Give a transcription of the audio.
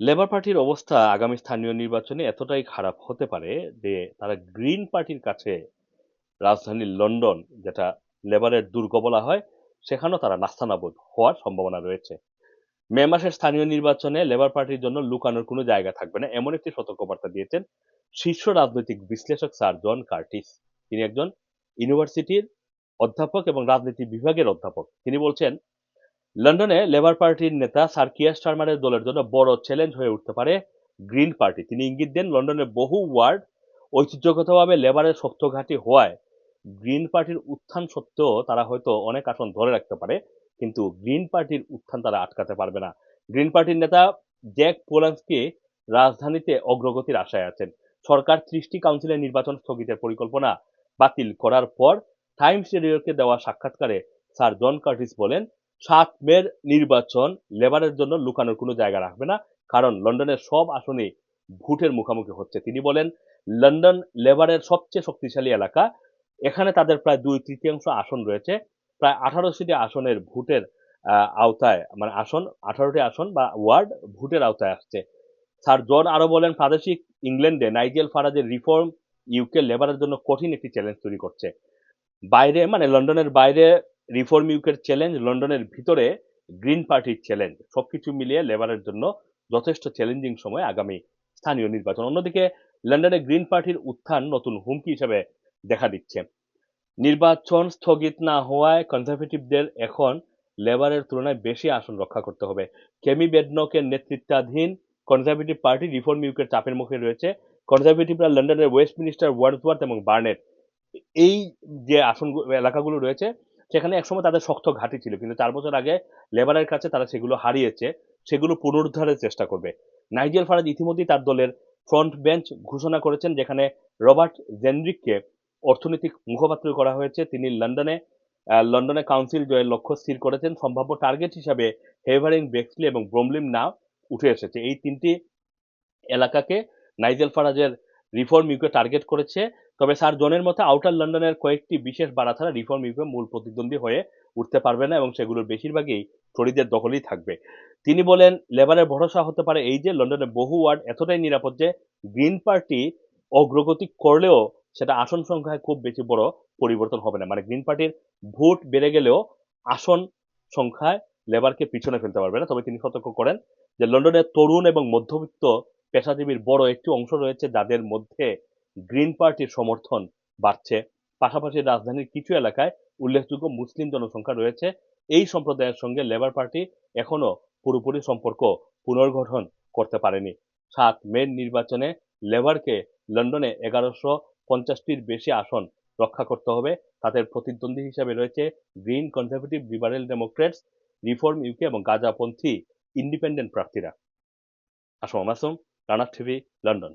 Labour পার্টির অবস্থা আগামী স্থানীয় নির্বাচনে এতটাই খারাপ হতে পারে যে তারা গ্রিন পার্টির কাছে রাজধানী লন্ডন, যেটা লেবারের দুর্গ বলা হয়, সেখানেও তারা নাস্তানাবুদ হওয়ার সম্ভাবনা রয়েছে। মে মাসের স্থানীয় নির্বাচনে লেবার পার্টির জন্য লুকানোর কোনো জায়গা থাকবে না, এমন একটি সতর্কবার্তা দিয়েছেন শীর্ষ রাজনৈতিক বিশ্লেষক স্যার জন কার্টিস। তিনি একজন ইউনিভার্সিটির অধ্যাপক এবং রাজনীতি বিভাগের অধ্যাপক। তিনি বলছেন লন্ডনে লেবার পার্টির নেতা স্যার কিয়ার স্টারমারের দলের জন্য বড় চ্যালেঞ্জ হয়ে উঠতে পারে গ্রিন পার্টি। তিনি ইঙ্গিত দেন লন্ডনের বহু ওয়ার্ড ঐতিহ্যগতভাবে লেবারের শক্ত ঘাঁটি হওয়ায় গ্রিন পার্টির উত্থান সত্ত্বেও তারা হয়তো অনেক আসন ধরে রাখতে পারে, কিন্তু গ্রিন পার্টির উত্থান তারা আটকাতে পারবে না। গ্রিন পার্টির নেতা জ্যাক পোলান্সকি রাজধানীতে অগ্রগতির আশায় আছেন। সরকার ত্রিশটি কাউন্সিলের নির্বাচন স্থগিতের পরিকল্পনা বাতিল করার পর টাইমস রেডিওকে দেওয়া সাক্ষাৎকারে স্যার জন কার্টিস বলেন সাত মের নির্বাচন লেবারের জন্য লুকানোর কোনো জায়গা রাখবে না। কারণ লন্ডনের সব আসনে ভোটের মুখোমুখি হচ্ছে। তিনি বলেন, লন্ডন লেবারের সবচেয়ে শক্তিশালী এলাকা। এখানে তাদের প্রায় দুই তৃতীয়াংশ আসন রয়েছে। প্রায় আঠারোশোটি আসনের ভোটের আওতায় মানে আসন, আঠারোটি আসন বা ওয়ার্ড ভোটের আওতায় আসছে। স্যার জন আরও বলেন, প্রাদেশিক ইংল্যান্ডে নাইজেল ফারাজের রিফর্ম ইউকে লেবারের জন্য কঠিন একটি চ্যালেঞ্জ তৈরি করছে। বাইরে মানে লন্ডনের বাইরে রিফর্ম ইউকের চ্যালেঞ্জ লন্ডনের ভিতরে গ্রিন পার্টির চ্যালেঞ্জ সবকিছু মিলিয়ে লেবারের জন্য যথেষ্ট চ্যালেঞ্জিং সময় আগামী স্থানীয় নির্বাচন। অন্যদিকে লন্ডনে গ্রিন পার্টির উত্থান নতুন হুমকি হিসেবে দেখা দিচ্ছে। নির্বাচন স্থগিত না হওয়ায় কনজারভেটিভদের এখন লেবারের তুলনায় বেশি আসন রক্ষা করতে হবে। কেমি বেডনকের নেতৃত্বাধীন কনজারভেটিভ পার্টি রিফর্ম ইউকের চাপের মুখে রয়েছে। কনজারভেটিভরা লন্ডনের ওয়েস্ট ওয়েস্টমিনিস্টার ওয়ার্ডসওয়ার্থ এবং বার্নেট এই যে আসন, এলাকাগুলো রয়েছে সেখানে একসময় তাদের শক্ত ঘাঁটি ছিল, কিন্তু চার বছর আগে লেবারের কাছে তারা সেগুলো হারিয়েছে, সেগুলো পুনরুদ্ধারের চেষ্টা করবে। নাইজেল ফারাজ ইতিমধ্যেই তার দলের ফ্রন্ট বেঞ্চ ঘোষণা করেছেন, যেখানে রবার্ট জেনরিককে অর্থনৈতিক মুখপাত্র করা হয়েছে। তিনি লন্ডনে লন্ডনে কাউন্সিল জয়ের লক্ষ্য স্থির করেছেন। সম্ভাব্য টার্গেট হিসাবে হেভারিং, বেক্সলি এবং ব্রমলিম নাম উঠে এসেছে। এই তিনটি এলাকাকে নাইজেল ফারাজের রিফর্ম ইউকে টার্গেট করেছে। তবে স্যার, জনের মতে আউটার লন্ডনের কয়েকটি বিশেষ বাড়া ছাড়া রিফর্ম ইউকে মূল প্রতিদ্বন্দ্বী হয়ে উঠতে পারবে না এবং সেগুলোর বেশিরভাগই টরিদের দখলেই থাকবে। তিনি বলেন, লেবারের ভরসা হতে পারে এই যে লন্ডনের বহু ওয়ার্ড এতটাই নিরাপদ যে, গ্রিন পার্টি অগ্রগতি করলেও সেটা আসন সংখ্যায় খুব বেশি বড় পরিবর্তন হবে না। মানে গ্রিন পার্টির ভোট বেড়ে গেলেও আসন সংখ্যায় লেবারকে পিছনে ফেলতে পারবে না। তবে তিনি সতর্ক করেন যে, লন্ডনের তরুণ এবং মধ্যবিত্ত পেশাজীবীর বড় একটি অংশ রয়েছে যাদের মধ্যে গ্রিন পার্টির সমর্থন বাড়ছে। পাশাপাশি রাজধানীর কিছু এলাকায় উল্লেখযোগ্য মুসলিম জনসংখ্যা রয়েছে। এই সম্প্রদায়ের সঙ্গে লেবার পার্টি এখনও পুরোপুরি সম্পর্ক পুনর্গঠন করতে পারেনি। সাত মে নির্বাচনে লেবারকে লন্ডনে এগারোশো পঞ্চাশটির বেশি আসন রক্ষা করতে হবে। তাদের প্রতিদ্বন্দ্বী হিসাবে রয়েছে Green Conservative Liberal Democrats Reform UK এবং গাজাপন্থী ইন্ডিপেন্ডেন্ট প্রার্থীরা। আসম মাসুম রানার টিভি, লন্ডন।